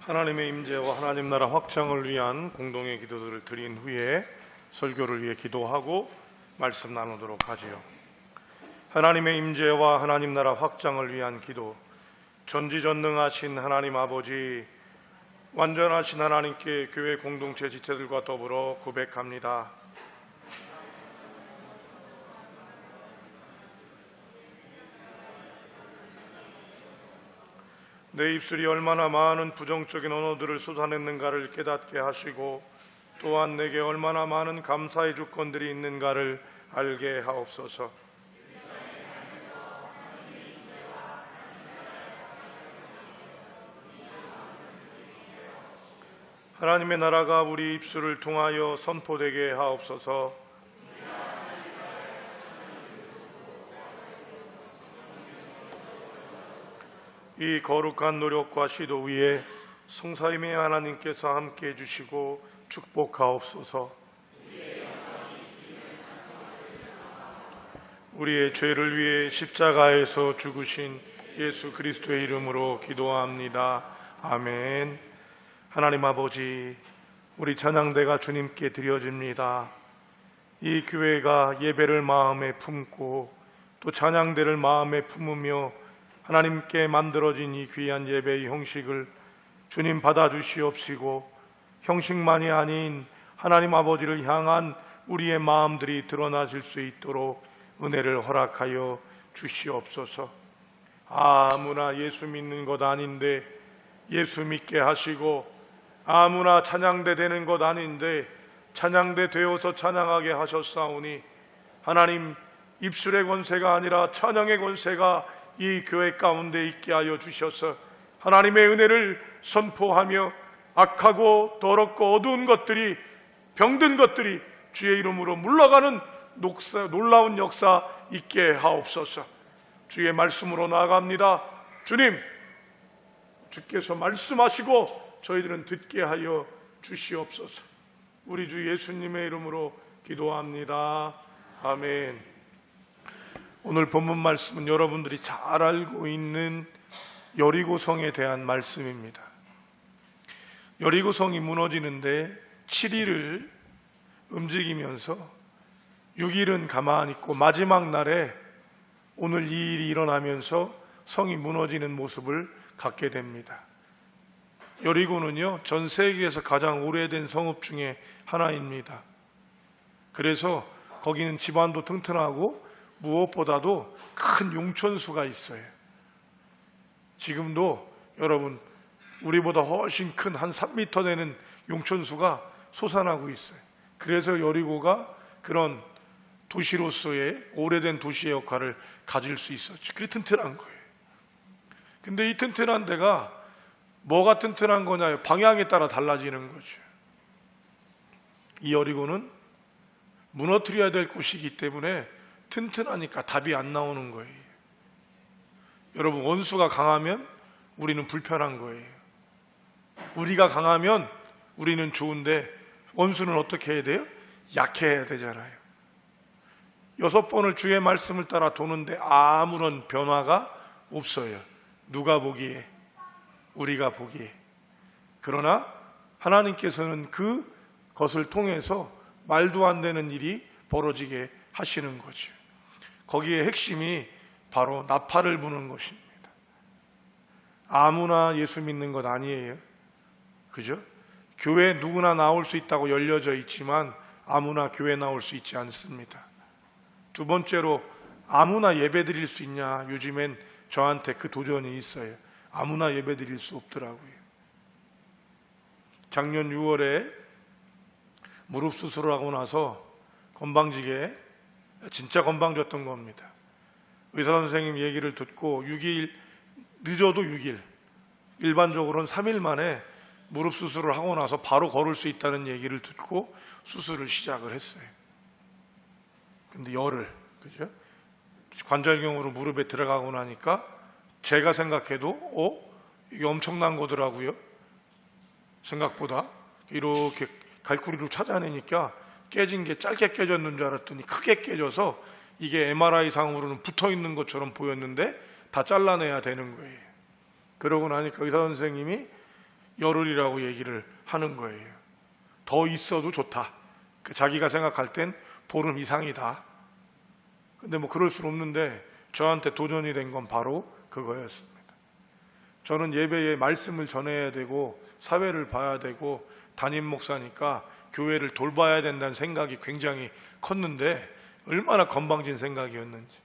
하나님의 임재와 하나님 나라 확장을 위한 공동의 기도들을 드린 후에 설교를 위해 기도하고 말씀 나누도록 하지요. 하나님의 임재와 하나님 나라 확장을 위한 기도 전지전능하신 하나님 아버지 완전하신 하나님께 교회 공동체 지체들과 더불어 고백합니다. 내 입술이 얼마나 많은 부정적인 언어들을 쏟아냈는가를 깨닫게 하시고 또한 내게 얼마나 많은 감사의 주권들이 있는가를 알게 하옵소서. 하나님의 나라가 우리 입술을 통하여 선포되게 하옵소서. 이 거룩한 노력과 시도 위에 성사임의 하나님께서 함께 해 주시고 축복하옵소서. 우리의 죄를 위해 십자가에서 죽으신 예수 그리스도의 이름으로 기도합니다. 아멘. 하나님 아버지, 우리 찬양대가 주님께 드려집니다. 이 교회가 예배를 마음에 품고 또 찬양대를 마음에 품으며 하나님께 만들어진 이 귀한 예배의 형식을 주님 받아주시옵시고 형식만이 아닌 하나님 아버지를 향한 우리의 마음들이 드러나실 수 있도록 은혜를 허락하여 주시옵소서. 아무나 예수 믿는 것 아닌데 예수 믿게 하시고 아무나 찬양대 되는 것 아닌데 찬양대 되어서 찬양하게 하셨사오니 하나님 입술의 권세가 아니라 찬양의 권세가 이 교회 가운데 있게 하여 주셔서 하나님의 은혜를 선포하며 악하고 더럽고 어두운 것들이 병든 것들이 주의 이름으로 물러가는 녹사, 놀라운 역사 있게 하옵소서. 주의 말씀으로 나아갑니다. 주님, 주께서 말씀하시고 저희들은 듣게 하여 주시옵소서. 우리 주 예수님의 이름으로 기도합니다. 아멘. 오늘 본문 말씀은 여러분들이 잘 알고 있는 여리고성에 대한 말씀입니다. 여리고성이 무너지는데 7일을 움직이면서 6일은 가만히 있고 마지막 날에 오늘 이 일이 일어나면서 성이 무너지는 모습을 갖게 됩니다. 여리고는요, 전 세계에서 가장 오래된 성읍 중에 하나입니다. 그래서 거기는 집안도 튼튼하고 무엇보다도 큰 용천수가 있어요. 지금도 여러분 우리보다 훨씬 큰 한 3미터 되는 용천수가 솟아나고 있어요. 그래서 여리고가 그런 도시로서의 오래된 도시의 역할을 가질 수 있었죠. 그게 튼튼한 거예요. 근데 이 튼튼한 데가 뭐가 튼튼한 거냐? 방향에 따라 달라지는 거죠. 이 여리고는 무너뜨려야 될 곳이기 때문에 튼튼하니까 답이 안 나오는 거예요. 여러분, 원수가 강하면 우리는 불편한 거예요. 우리가 강하면 우리는 좋은데 원수는 어떻게 해야 돼요? 약해야 되잖아요. 여섯 번을 주의 말씀을 따라 도는데 아무런 변화가 없어요. 누가 보기에? 우리가 보기에. 그러나 하나님께서는 그 것을 통해서 말도 안 되는 일이 벌어지게 하시는 거죠. 거기에 핵심이 바로 나팔을 부는 것입니다. 아무나 예수 믿는 것 아니에요. 그죠? 교회 누구나 나올 수 있다고 열려져 있지만 아무나 교회 나올 수 있지 않습니다. 두 번째로 아무나 예배 드릴 수 있냐? 요즘엔 저한테 그 도전이 있어요. 아무나 예배 드릴 수 없더라고요. 작년 6월에 무릎 수술을 하고 나서 건방지게 진짜 건방졌던 겁니다. 의사 선생님 얘기를 듣고 6일 늦어도 6일 일반적으로는 3일 만에 무릎 수술을 하고 나서 바로 걸을 수 있다는 얘기를 듣고 수술을 시작을 했어요. 근데 열흘 그죠? 관절경으로 무릎에 들어가고 나니까 제가 생각해도 어 이게 엄청난 거더라고요. 생각보다 이렇게 갈구리로 찾아내니까 깨진 게 짧게 깨졌는 줄 알았더니 크게 깨져서 이게 MRI 상으로는 붙어 있는 것처럼 보였는데 다 잘라내야 되는 거예요. 그러고 나니까 의사 선생님이 열흘이라고 얘기를 하는 거예요. 더 있어도 좋다. 그 자기가 생각할 땐 보름 이상이다. 근데 뭐 그럴 수 없는데 저한테 도전이 된 건 바로 그거였습니다. 저는 예배에 말씀을 전해야 되고 사회를 봐야 되고 담임 목사니까 교회를 돌봐야 된다는 생각이 굉장히 컸는데 얼마나 건방진 생각이었는지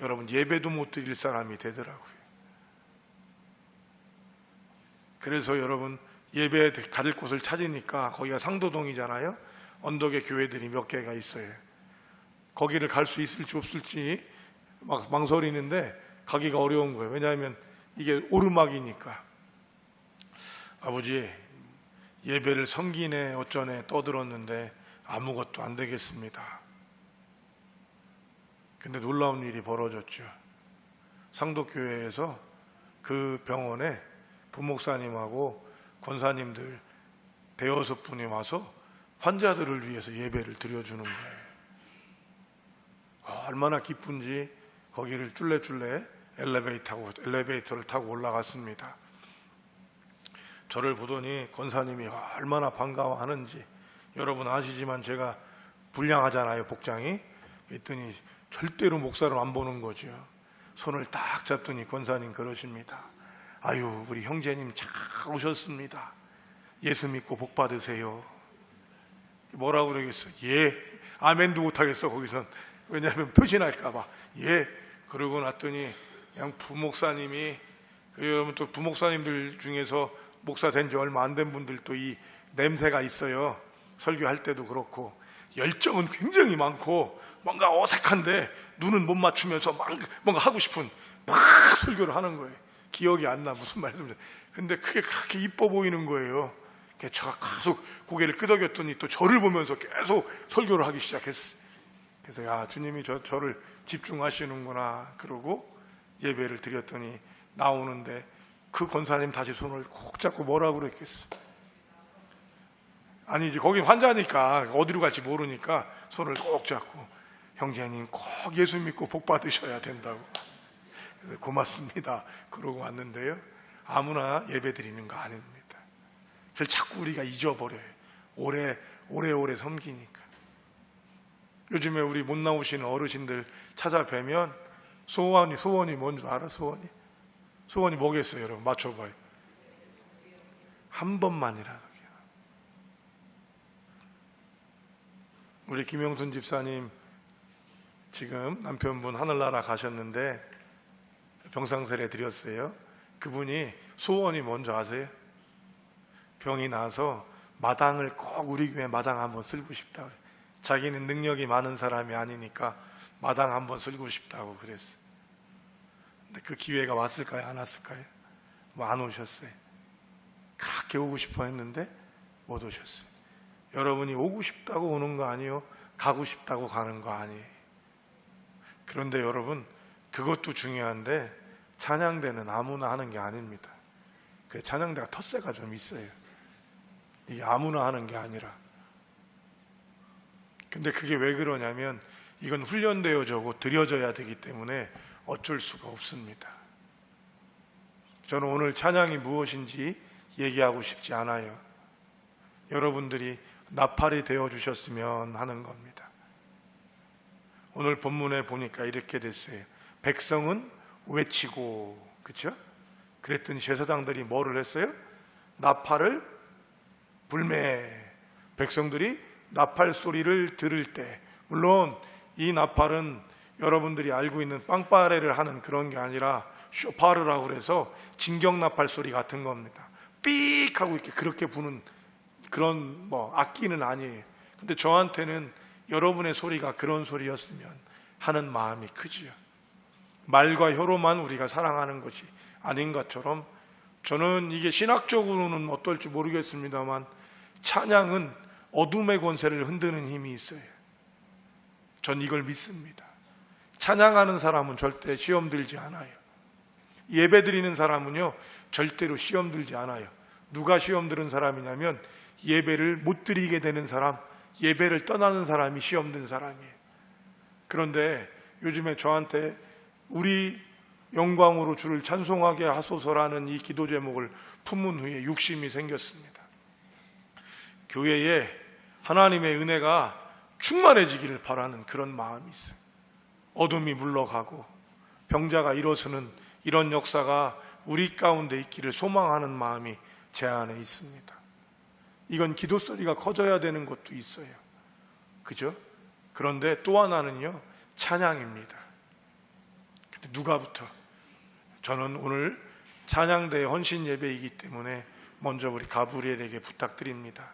여러분 예배도 못 드릴 사람이 되더라고요. 그래서 여러분 예배 가릴 곳을 찾으니까 거기가 상도동이잖아요. 언덕에 교회들이 몇 개가 있어요. 거기를 갈 수 있을지 없을지 막 망설이는데 가기가 어려운 거예요. 왜냐하면 이게 오르막이니까. 아버지 예배를 성기네 어쩌네 떠들었는데 아무것도 안 되겠습니다. 근데 놀라운 일이 벌어졌죠. 상도교회에서 그 병원에 부목사님하고 권사님들 대여섯 분이 와서 환자들을 위해서 예배를 드려주는 거예요. 어, 얼마나 기쁜지 거기를 쫄래쫄래 엘리베이터 타고, 엘리베이터를 타고 올라갔습니다. 저를 보더니 권사님이 얼마나 반가워하는지 여러분 아시지만 제가 불량하잖아요 복장이. 그랬더니 절대로 목사를 안 보는 거죠. 손을 딱 잡더니 권사님 그러십니다. 아유 우리 형제님 잘 오셨습니다. 예수 믿고 복 받으세요. 뭐라고 그러겠어? 예. 아멘도 못하겠어 거기선. 왜냐하면 표신할까봐. 예. 그러고 났더니 그냥 부목사님이 그 여러분 또 부목사님들 중에서 목사 된 지 얼마 안 된 분들도 이 냄새가 있어요. 설교할 때도 그렇고 열정은 굉장히 많고 뭔가 어색한데 눈은 못 맞추면서 막 뭔가 하고 싶은 막 설교를 하는 거예요. 기억이 안 나 무슨 말씀인지. 근데 그게 그렇게 이뻐 보이는 거예요. 제가 계속 고개를 끄덕였더니 또 저를 보면서 계속 설교를 하기 시작했어요. 그래서 야 주님이 저, 저를 집중하시는구나 그러고 예배를 드렸더니 나오는데 그 권사님 다시 손을 콕 잡고 뭐라고 그랬겠어? 아니 이제 거기 환자니까 어디로 갈지 모르니까 손을 꼭 잡고 형제님 꼭 예수 믿고 복 받으셔야 된다고. 고맙습니다. 그러고 왔는데요. 아무나 예배 드리는 거 아닙니다. 그걸 자꾸 우리가 잊어버려요. 오래 오래오래 섬기니까. 요즘에 우리 못 나오시는 어르신들 찾아뵈면 소원이 소원이 뭔 줄 알아? 소원이 소원이 뭐겠어요, 여러분? 맞춰봐요. 한 번만이라도. 우리 김영순 집사님 지금 남편분 하늘나라 가셨는데 병상설에 드렸어요. 그분이 소원이 뭔지 아세요? 병이 나서 마당을 꼭 우리 교회 마당 한번 쓸고 싶다고. 자기는 능력이 많은 사람이 아니니까 마당 한번 쓸고 싶다고 그랬어요. 그 기회가 왔을까요? 안 왔을까요? 뭐 안 오셨어요. 그렇게 오고 싶어 했는데 못 오셨어요. 여러분이 오고 싶다고 오는 거 아니에요? 가고 싶다고 가는 거 아니에요. 그런데 여러분, 그것도 중요한데 찬양대는 아무나 하는 게 아닙니다. 그 찬양대가 텃세가 좀 있어요. 이게 아무나 하는 게 아니라. 근데 그게 왜 그러냐면 이건 훈련되어져고 들여져야 되기 때문에 어쩔 수가 없습니다. 저는 오늘 찬양이 무엇인지 얘기하고 싶지 않아요. 여러분들이 나팔이 되어 주셨으면 하는 겁니다. 오늘 본문에 보니까 이렇게 됐어요. 백성은 외치고 그렇죠? 그랬더니 제사장들이 뭐를 했어요? 나팔을 불매 백성들이 나팔 소리를 들을 때 물론 이 나팔은 여러분들이 알고 있는 빵빠레를 하는 그런 게 아니라 쇼파르라고 그래서 진경 나팔 소리 같은 겁니다. 삑 하고 이렇게 그렇게 부는 그런 뭐 악기는 아니에요. 근데 저한테는 여러분의 소리가 그런 소리였으면 하는 마음이 크지요. 말과 혀로만 우리가 사랑하는 것이 아닌 것처럼 저는 이게 신학적으로는 어떨지 모르겠습니다만 찬양은 어둠의 권세를 흔드는 힘이 있어요. 전 이걸 믿습니다. 찬양하는 사람은 절대 시험 들지 않아요. 예배 드리는 사람은요, 절대로 시험 들지 않아요. 누가 시험 들은 사람이냐면 예배를 못 드리게 되는 사람, 예배를 떠나는 사람이 시험 든 사람이에요. 그런데 요즘에 저한테 우리 영광으로 주를 찬송하게 하소서라는 이 기도 제목을 품은 후에 육심이 생겼습니다. 교회에 하나님의 은혜가 충만해지기를 바라는 그런 마음이 있어요. 어둠이 물러가고 병자가 일어서는 이런 역사가 우리 가운데 있기를 소망하는 마음이 제 안에 있습니다. 이건 기도 소리가 커져야 되는 것도 있어요. 그죠? 그런데 또 하나는요, 찬양입니다. 누가부터? 저는 오늘 찬양대 헌신 예배이기 때문에 먼저 우리 가브리엘에게 부탁드립니다.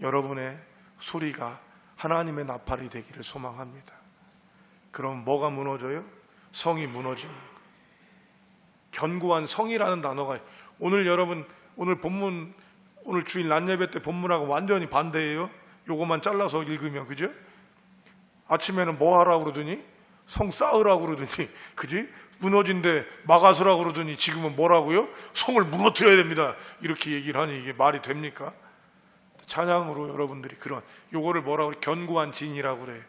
여러분의 소리가 하나님의 나팔이 되기를 소망합니다. 그럼 뭐가 무너져요? 성이 무너집니다. 견고한 성이라는 단어가 오늘 여러분 오늘 본문 오늘 주일 낮 예배 때 본문하고 완전히 반대예요. 요것만 잘라서 읽으면 그죠? 아침에는 뭐 하라고 그러더니 성 쌓으라고 그러더니 그지? 무너진데 막아서라고 그러더니 지금은 뭐라고요? 성을 무너뜨려야 됩니다. 이렇게 얘기를 하니 이게 말이 됩니까? 찬양으로 여러분들이 그런 요거를 뭐라고 그래? 견고한 진이라고 그래.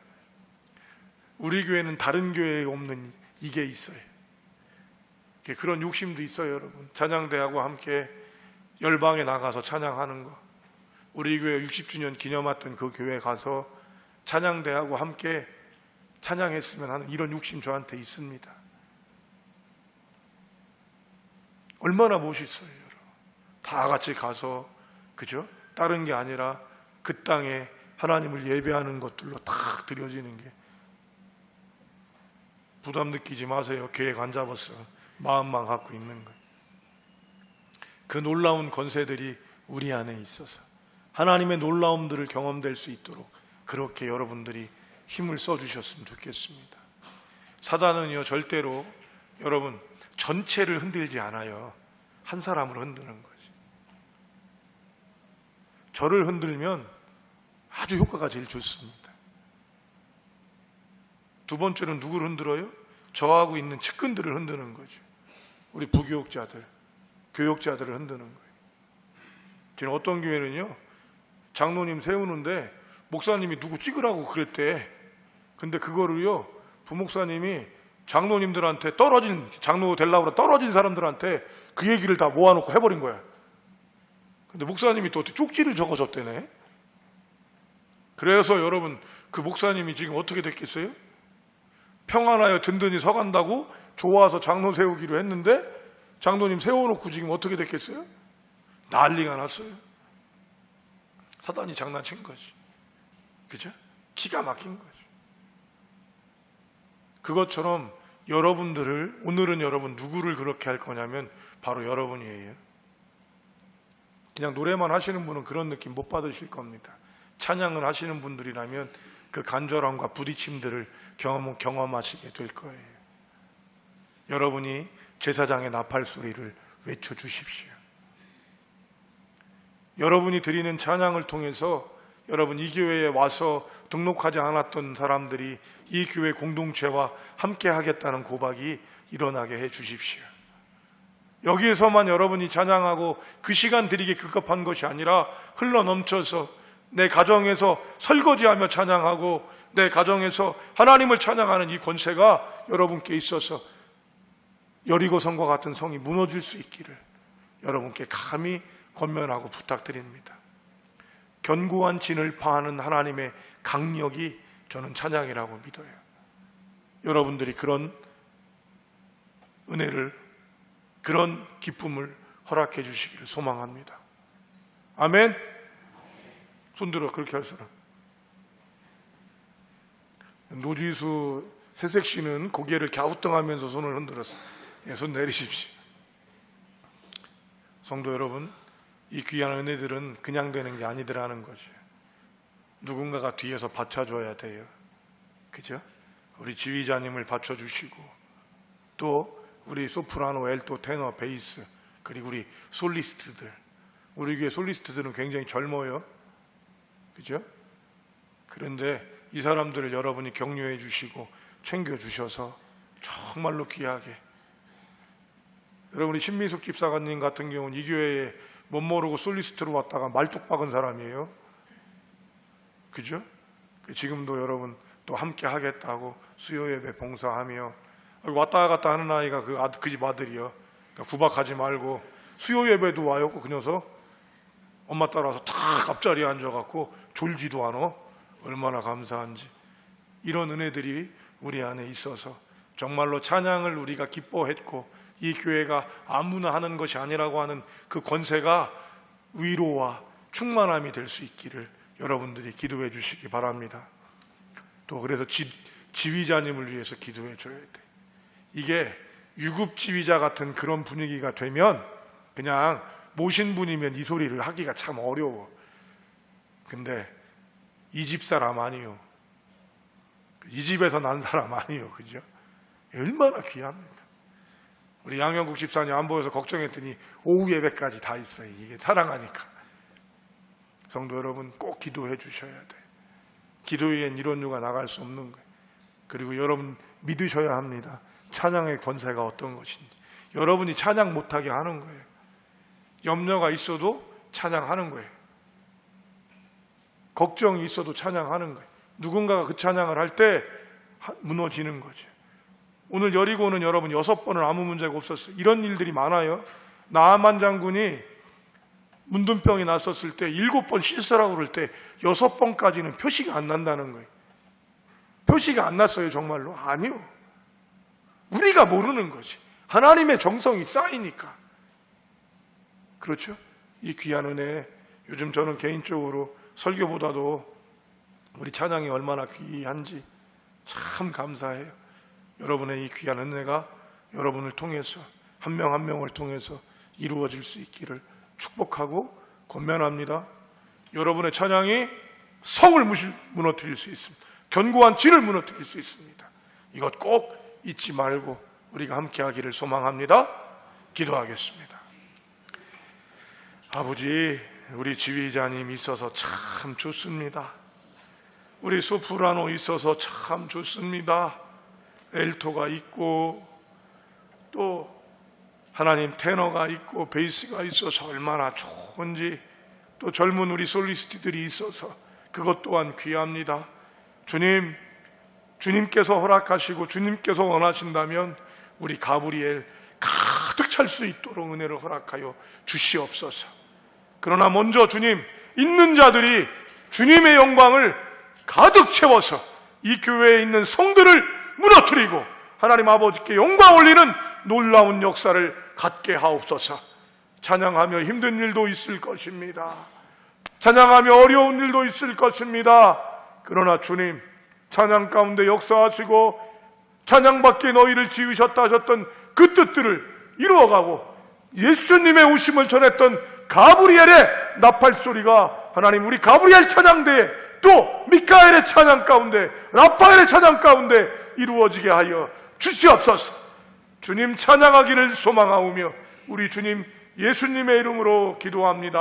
우리 교회는 다른 교회에 없는 이게 있어요. 그런 욕심도 있어요, 여러분. 찬양대하고 함께 열방에 나가서 찬양하는 거. 우리 교회 60주년 기념했던 그 교회 가서 찬양대하고 함께 찬양했으면 하는 이런 욕심 저한테 있습니다. 얼마나 멋있어요, 여러분. 다 같이 가서 그죠? 다른 게 아니라 그 땅에 하나님을 예배하는 것들로 탁 드려지는 게 부담 느끼지 마세요. 계획 안 잡았어. 마음만 갖고 있는 거예요. 그 놀라운 권세들이 우리 안에 있어서 하나님의 놀라움들을 경험될 수 있도록 그렇게 여러분들이 힘을 써 주셨으면 좋겠습니다. 사단은요 절대로 여러분 전체를 흔들지 않아요. 한 사람을 흔드는 거지. 저를 흔들면 아주 효과가 제일 좋습니다. 두 번째는 누구를 흔들어요? 저하고 있는 측근들을 흔드는 거죠. 우리 부교육자들, 교육자들을 흔드는 거예요. 지금 어떤 교회는요, 장로님 세우는데 목사님이 누구 찍으라고 그랬대. 근데 그거를요, 부목사님이 장로님들한테 떨어진, 장로 되려고 떨어진 사람들한테 그 얘기를 다 모아놓고 해버린 거야. 근데 목사님이 또 쪽지를 적어줬대네. 그래서 여러분, 그 목사님이 지금 어떻게 됐겠어요? 평안하여 든든히 서간다고 좋아서 장로 세우기로 했는데 장로님 세워놓고 지금 어떻게 됐겠어요? 난리가 났어요. 사단이 장난친 거지. 그죠? 기가 막힌 거죠. 그것처럼 여러분들을 오늘은 여러분 누구를 그렇게 할 거냐면 바로 여러분이에요. 그냥 노래만 하시는 분은 그런 느낌 못 받으실 겁니다. 찬양을 하시는 분들이라면 그 간절함과 부딪힘들을 경험, 경험하시게 될 거예요. 여러분이 제사장의 나팔 소리를 외쳐 주십시오. 여러분이 드리는 찬양을 통해서 여러분 이 교회에 와서 등록하지 않았던 사람들이 이 교회 공동체와 함께 하겠다는 고박이 일어나게 해 주십시오. 여기에서만 여러분이 찬양하고 그 시간 드리기 급급한 것이 아니라 흘러 넘쳐서 내 가정에서 설거지하며 찬양하고 내 가정에서 하나님을 찬양하는 이 권세가 여러분께 있어서 여리고성과 같은 성이 무너질 수 있기를 여러분께 감히 권면하고 부탁드립니다. 견고한 진을 파하는 하나님의 강력이 저는 찬양이라고 믿어요. 여러분들이 그런 은혜를 그런 기쁨을 허락해 주시기를 소망합니다. 아멘. 손들어 그렇게 할 사람. 노지수 새색 씨는 고개를 갸우뚱하면서 손을 흔들었어. 예, 손 내리십시오. 성도 여러분, 이 귀한 은혜들은 그냥 되는 게 아니더라는 거죠. 누군가가 뒤에서 받쳐줘야 돼요. 그죠? 우리 지휘자님을 받쳐주시고 또 우리 소프라노, 엘토, 테너, 베이스 그리고 우리 솔리스트들 우리 교회 솔리스트들은 굉장히 젊어요. 그죠? 그런데 이 사람들을 여러분이 격려해 주시고 챙겨 주셔서 정말로 귀하게 여러분이 신미숙 집사관님 같은 경우는 이 교회에 못 모르고 솔리스트로 왔다가 말뚝 박은 사람이에요. 그죠? 지금도 여러분 또 함께 하겠다고 수요 예배 봉사하며 왔다 갔다 하는 아이가 그 아들 그집 아들이요. 그러니까 구박하지 말고 수요 예배도 와요. 그 녀석 엄마 따라서 탁 앞자리에 앉아갖고 졸지도 않아. 얼마나 감사한지 이런 은혜들이 우리 안에 있어서 정말로 찬양을 우리가 기뻐했고 이 교회가 아무나 하는 것이 아니라고 하는 그 권세가 위로와 충만함이 될 수 있기를 여러분들이 기도해 주시기 바랍니다. 또 그래서 지, 지휘자님을 위해서 기도해 줘야 돼. 이게 유급 지휘자 같은 그런 분위기가 되면 그냥 모신 분이면 이 소리를 하기가 참 어려워. 근데 이 집 사람 아니요. 이 집에서 난 사람 아니요. 그죠? 얼마나 귀합니까? 우리 양영국 집사님 안 보여서 걱정했더니 오후 예배까지 다 있어요. 이게 사랑하니까. 성도 여러분 꼭 기도해 주셔야 돼. 기도에는 이런 유가 나갈 수 없는 거예요. 그리고 여러분 믿으셔야 합니다. 찬양의 권세가 어떤 것인지. 여러분이 찬양 못하게 하는 거예요. 염려가 있어도 찬양하는 거예요. 걱정이 있어도 찬양하는 거예요. 누군가가 그 찬양을 할 때 무너지는 거죠. 오늘 여리고는 여러분 여섯 번은 아무 문제가 없었어요. 이런 일들이 많아요. 나만 장군이 문둥병이 났었을 때 일곱 번 실수라고 그럴 때 여섯 번까지는 표시가 안 난다는 거예요. 표시가 안 났어요, 정말로. 아니요. 우리가 모르는 거지. 하나님의 정성이 쌓이니까. 그렇죠? 이 귀한 은혜, 요즘 저는 개인적으로 설교보다도 우리 찬양이 얼마나 귀한지 참 감사해요. 여러분의 이 귀한 은혜가 여러분을 통해서 한 명한 명을 통해서 이루어질 수 있기를 축복하고 권면합니다. 여러분의 찬양이 성을 무너뜨릴 수 있습니다. 견고한 진을 무너뜨릴 수 있습니다. 이것 꼭 잊지 말고 우리가 함께 하기를 소망합니다. 기도하겠습니다. 아버지, 우리 지휘자님 있어서 참 좋습니다. 우리 소프라노 있어서 참 좋습니다. 엘토가 있고 또 하나님 테너가 있고 베이스가 있어서 얼마나 좋은지 또 젊은 우리 솔리스트들이 있어서 그것 또한 귀합니다. 주님, 주님께서 허락하시고 주님께서 원하신다면 우리 가브리엘 가득 찰 수 있도록 은혜를 허락하여 주시옵소서. 그러나 먼저 주님 있는 자들이 주님의 영광을 가득 채워서 이 교회에 있는 성들을 무너뜨리고 하나님 아버지께 영광 올리는 놀라운 역사를 갖게 하옵소서. 찬양하며 힘든 일도 있을 것입니다. 찬양하며 어려운 일도 있을 것입니다. 그러나 주님 찬양 가운데 역사하시고 찬양받게 너희를 지으셨다 하셨던 그 뜻들을 이루어가고 예수님의 오심을 전했던 가브리엘의 나팔 소리가 하나님 우리 가브리엘 찬양대에 또 미카엘의 찬양 가운데 라파엘의 찬양 가운데 이루어지게 하여 주시옵소서. 주님 찬양하기를 소망하오며 우리 주님 예수님의 이름으로 기도합니다.